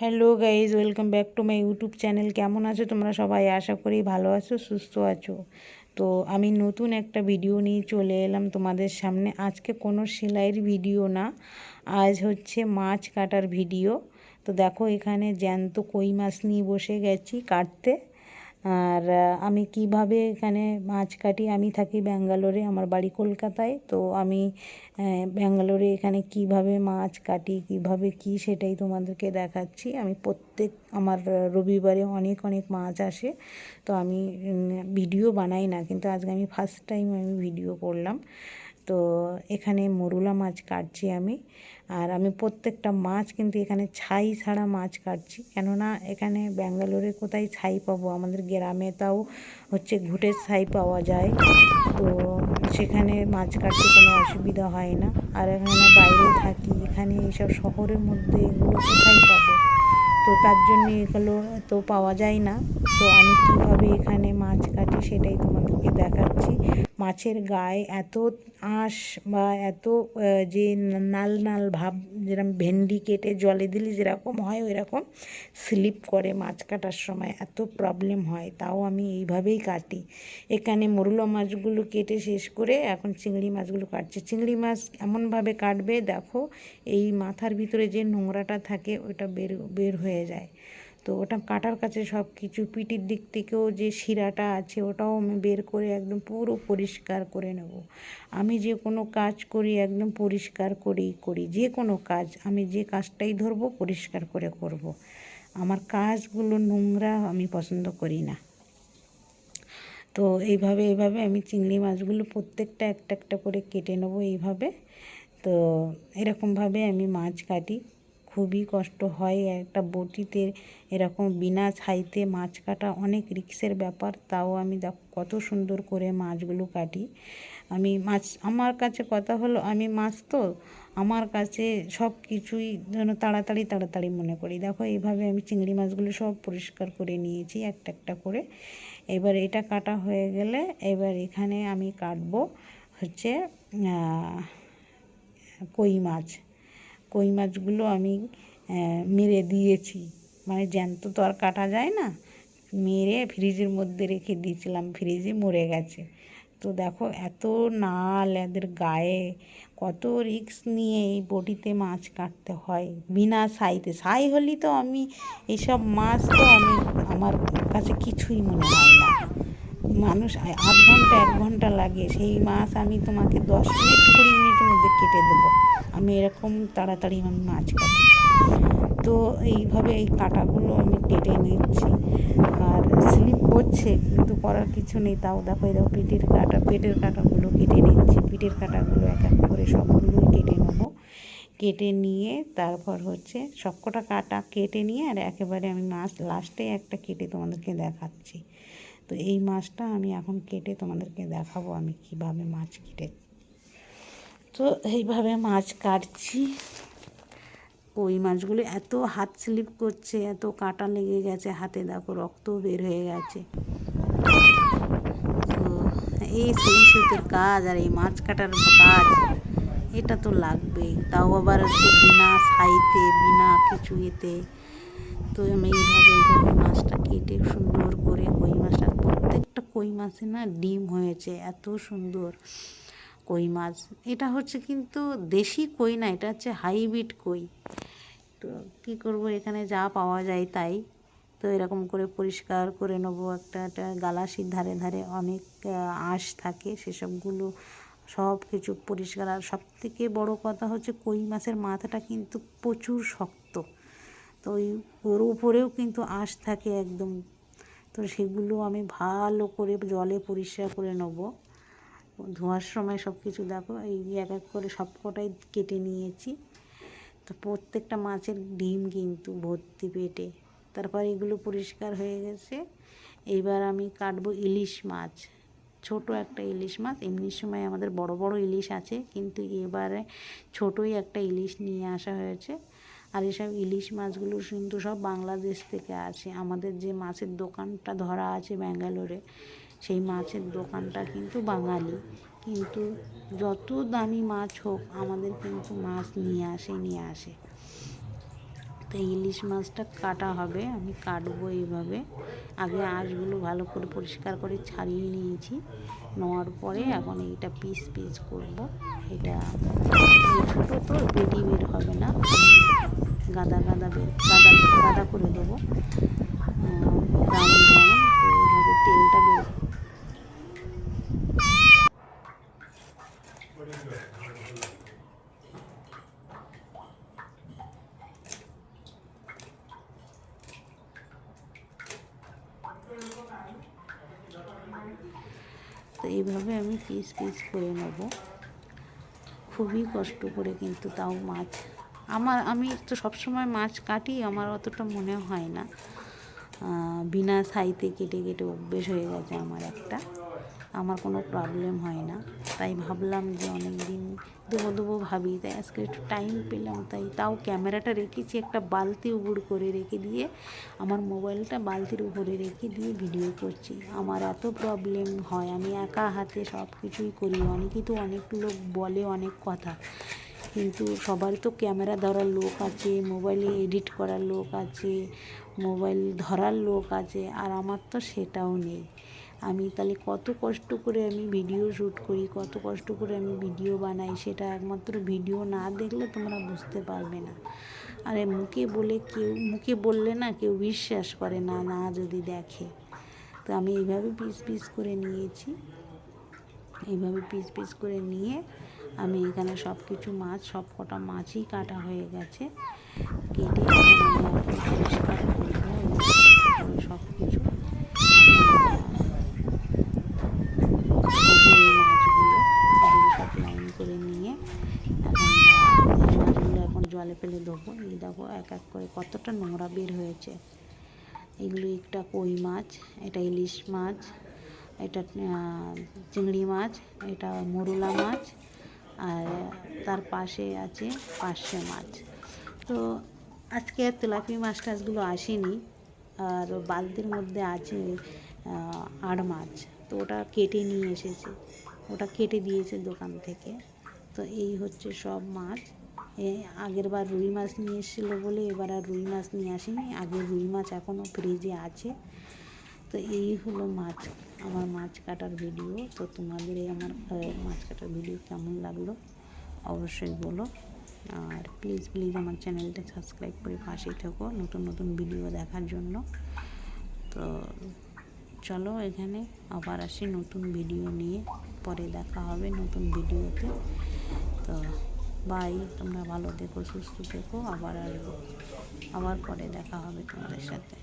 Hello guys, welcome back to my YouTube channel. কেমন আছো তোমরা সবাই? আশা করি ভালো আছো, সুস্থ আছো। তো আমি নতুন একটা ভিডিও নিয়ে চলে এলাম তোমাদের সামনে। আজকে কোনো সেলাইয়ের ভিডিও না, আজ হচ্ছে মাছ কাটার ভিডিও। তো দেখো এখানে জ্যান্ত কই মাছ নিয়ে বসে গেছি কাটতে। আর আমি কীভাবে এখানে মাছ কাটি? আমি থাকি ব্যাঙ্গালোরে, আমার বাড়ি কলকাতায়। তো আমি ব্যাঙ্গালোরে এখানে কীভাবে মাছ কাটি, কীভাবে কি সেটাই তোমাদেরকে দেখাচ্ছি। আমি প্রত্যেক, আমার রবিবারে অনেক অনেক মাছ আসে। তো আমি ভিডিও বানাই না, কিন্তু আজকে আমি ফার্স্ট টাইম আমি ভিডিও করলাম। তো এখানে মরুলা মাছ কাটছি আমি। আর আমি প্রত্যেকটা মাছ কিন্তু এখানে ছাই ছাড়া মাছ কাটছি। কেননা এখানে ব্যাঙ্গালোরে কোথায় ছাই পাবো? আমাদের গ্রামে তাও হচ্ছে ঘুটের ছাই পাওয়া যায়। তো সেখানে মাছ কাটতে কোনো অসুবিধা হয় না। আর এখানে বাইরে থাকি, এখানে এইসব শহরের মধ্যে এগুলো কোথায় পাবো? তো তার জন্য এগুলো তো পাওয়া যায় না। তো আমি কীভাবে এখানে মাছ কাটি সেটাই তোমাদেরকে দেখাচ্ছি। মাছের গায়ে এত আঁশ বা এত যে নাল নাল ভাব যেরকম ভেন্ডি কেটে জলে দিলে যেরকম হয় ওই রকম স্লিপ করে মাছ কাটার সময় এত প্রবলেম হয়, তাও আমি এইভাবেই কাটি। এখানে মরুলা মাছগুলো কেটে শেষ করে এখন চিংড়ি মাছগুলো কাটছে। চিংড়ি মাছ এমনভাবে কাটবে, দেখো এই মাথার ভিতরে যে নোংরাটা থাকে ওটা বের বের হয়ে যায়। তো ওটা কাটার কাছে সব কিছু পিটির দিক থেকেও যে শিরাটা আছে ওটাও আমি বের করে একদম পুরো পরিষ্কার করে নেব। আমি যে কোনো কাজ করি, একদম পরিষ্কার করেই করি। যে কোনো কাজ আমি যে কাজটাই ধরবো, পরিষ্কার করে করব। আমার কাজগুলো নোংরা আমি পছন্দ করি না। তো এইভাবে এইভাবে আমি চিংড়ি মাছগুলো প্রত্যেকটা একটা একটা করে কেটে নেব এইভাবে। তো এরকমভাবে আমি মাছ কাটি। খুবই কষ্ট হয় একটা বটিতে এরকম বিনা ছাইতে মাছ কাটা অনেক রিক্সের ব্যাপার, তাও আমি কত সুন্দর করে মাছগুলো কাটি। আমি মাছ, আমার কাছে কথা হলো, আমি মাছ তো আমার কাছে সব কিছুই যেন তাড়াতাড়ি তাড়াতাড়ি মনে করি। দেখো, এইভাবে আমি চিংড়ি মাছগুলো সব পরিষ্কার করে নিয়েছি, একটা একটা করে। এবার এটা কাটা হয়ে গেলে এবার এখানে আমি কাটবো হচ্ছে কই মাছ। কই মাছগুলো আমি মেরে দিয়েছি। মানে জ্যান্ত তো আর কাটা যায় না। মেরে ফ্রিজের মধ্যে রেখে দিয়েছিলাম, ফ্রিজে মরে গেছে। তো দেখো, এত নাল এদের গায়ে, কত রিস্ক নিয়ে এই বটিতে মাছ কাটতে হয়। বিনা সাইতে, সাই হলেই তো আমি, এইসব মাছ তো আমি, আমার কাছে কিছুই মনে হয় না। মানুষ আধ ঘণ্টা, এক ঘণ্টা লাগে। সেই মাছ আমি তোমাকে দশ মিনিট, কুড়ি মিনিটের মধ্যে কেটে দেবো। আমি এরকম তাড়াতাড়ি আমি মাছ কাটি। তো এইভাবে এই কাটাগুলো আমি কেটে নিচ্ছি। আর স্লিপ করছে, কিন্তু করার কিছু নেই। তাও দেখো দেখো পেটের কাটা, পেটের কাটাগুলো কেটে নিচ্ছি। পিঠের কাটাগুলো এক এক করে সবগুলোই কেটে নেব। কেটে নিয়ে তারপর হচ্ছে সবকটা কাটা কেটে নিয়ে আর একেবারে আমি মাছ লাস্টে একটা কেটে তোমাদেরকে দেখাচ্ছি। তো এই মাছটা আমি এখন কেটে তোমাদেরকে দেখাবো আমি কীভাবে মাছ কেটে তো এইভাবে মাছ কাটছি। কই মাছগুলো এত হাত স্লিপ করছে, এত কাটা লেগে গেছে, হাতে দেখো রক্ত বের হয়ে গেছে। তো এই সেই সুতের কাজ আর এই মাছ কাটার কাজ, এটা তো লাগবেই। তাও আবার হচ্ছে বিনা ছাইতে বিনা কিছু এতে। তো আমি এইভাবে এইভাবে মাছটা কেটে সুন্দর করে কই মাছটা, প্রত্যেকটা কই মাছে না ডিম হয়েছে, এত সুন্দর। কই মাছ? এটা হচ্ছে কিন্তু দেশি কই না, এটা হচ্ছে হাইব্রিড কই। তো কী করব, এখানে যা পাওয়া যায় তাই। তো এরকম করে পরিষ্কার করে নেব একটা একটা গালাসির ধারে ধারে অনেক আঁশ থাকে, সেসবগুলো সব কিছু পরিষ্কার। আর সব থেকে বড়ো কথা হচ্ছে কই মাছের মাথাটা কিন্তু প্রচুর শক্ত। তো ওই ওর উপরেও কিন্তু আঁশ থাকে একদম। তো সেগুলো আমি ভালো করে জলে পরিষ্কার করে নেব। ধোয়ার সময় সব কিছু দেখো, এই এক এক করে সব কটাই কেটে নিয়েছি। তো প্রত্যেকটা মাছের ডিম কিন্তু ভর্তি পেটে। তারপর এগুলো পরিষ্কার হয়ে গেছে। এইবার আমি কাটবো ইলিশ মাছ। ছোট একটা ইলিশ মাছ, এমনি সময় আমাদের বড় বড় ইলিশ আছে, কিন্তু এবারে ছোটই একটা ইলিশ নিয়ে আসা হয়েছে। আর এসব ইলিশ মাছগুলো কিন্তু সব বাংলাদেশ থেকে আসে। আমাদের যে মাছের দোকানটা ধরা আছে ব্যাঙ্গালোরে সেই মাছের দোকানটা কিন্তু বাঙালি। কিন্তু যত দামি মাছ হোক, আমাদের কিন্তু মাছ নিয়ে আসে নিয়ে আসে। তো ইলিশ মাছটা কাটা হবে, আমি কাটবো এইভাবে। আগে আঁশগুলো ভালো করে পরিষ্কার করে ছাড়িয়ে নিয়েছি। নেওয়ার পরে এখন এইটা পিস পিস করব। এটা ছোটো তো, বেটি বের হবে না। গাদা গাদা বের, গাদা গাদা করে দেবো রাউন্ড রাউন্ড তো এইভাবে তেলটা বের তো এইভাবে আমি পিস পিস করে নেব। খুবই কষ্ট করে কিন্তু তাও মাছ। আমার, আমি তো সবসময় মাছ কাটি, আমার অতটা মনে হয় না। বিনা সাইতে কেটে কেটে অভ্যেস হয়ে গেছে আমার একটা। আমার কোনো প্রবলেম হয় না। তাই ভাবলাম যে অনেক দিন দেবো দেবো ভাবি, তাই আজকে একটু টাইম পেলাম, তাই তাও ক্যামেরাটা রেখেছি, একটা বালতি উপর করে রেখে দিয়ে, আমার মোবাইলটা বালতির উপরে রেখে দিয়ে ভিডিও করছি। আমার এত প্রবলেম হয়, আমি একা হাতে সব কিছুই করি, অনেকেই তো অনেক লোক বলে অনেক কথা, কিন্তু সবার তো ক্যামেরা ধরার লোক আছে মোবাইলে এডিট করার লোক আছে মোবাইল ধরার লোক আছে, আর আমার তো সেটাও নেই। আমি তাহলে কত কষ্ট করে আমি ভিডিও শ্যুট করি, কত কষ্ট করে আমি ভিডিও বানাই, সেটা একমাত্র ভিডিও না দেখলে তোমরা বুঝতে পারবে না। আরে মুখে বলে কেউ, মুখে বললে না কেউ বিশ্বাস করে না না যদি দেখে। তো আমি এইভাবে পিস পিস করে নিয়েছি। এইভাবে পিস পিস করে নিয়ে আমি এখানে সব কিছু মাছ সব কটা মাছই কাটা হয়ে গেছে। কেটে পরিষ্কার করব সব কিছু করে নিয়ে এখন মাছগুলো এখন জলে ফেলে দেবো এই দেখো এক এক করে কতটা নোংরা বের হয়েছে। এগুলো একটা কই মাছ, এটা ইলিশ মাছ, এটা চিংড়ি মাছ, এটা মরুলা মাছ, আর তার পাশে আছে পার্শে মাছ। তো আজকে তেলাপি মাছ টাছগুলো আসেনি, আর বালতির মধ্যে আছে আড় মাছ। তো ওটা কেটে নিয়ে এসেছে, ওটা কেটে দিয়েছে দোকান থেকে। তো এই হচ্ছে সব মাছ। আগের বার রুই মাছ নিয়ে এসেছিল বলে, এবার আর রুই মাছ নিয়ে আসেনি। আগের রুই মাছ এখনও ফ্রিজে আছে। তো এই হলো মাছ, আমার মাছ কাটার ভিডিও তো তোমাদের এই আমার মাছ কাটার ভিডিও কেমন লাগল অবশ্যই বলো। আর প্লিজ প্লিজ আমার চ্যানেলটা সাবস্ক্রাইব করে পাশেই থাকো নতুন নতুন ভিডিও দেখার জন্য। তো চলো এখানে আবার আসি নতুন ভিডিও নিয়ে। পরে দেখা হবে নতুন ভিডিওতে তো বাই তোমরা ভালো দেখো সুস্থ থেকো আবার আসব। আবার পরে দেখা হবে তোমাদের সাথে।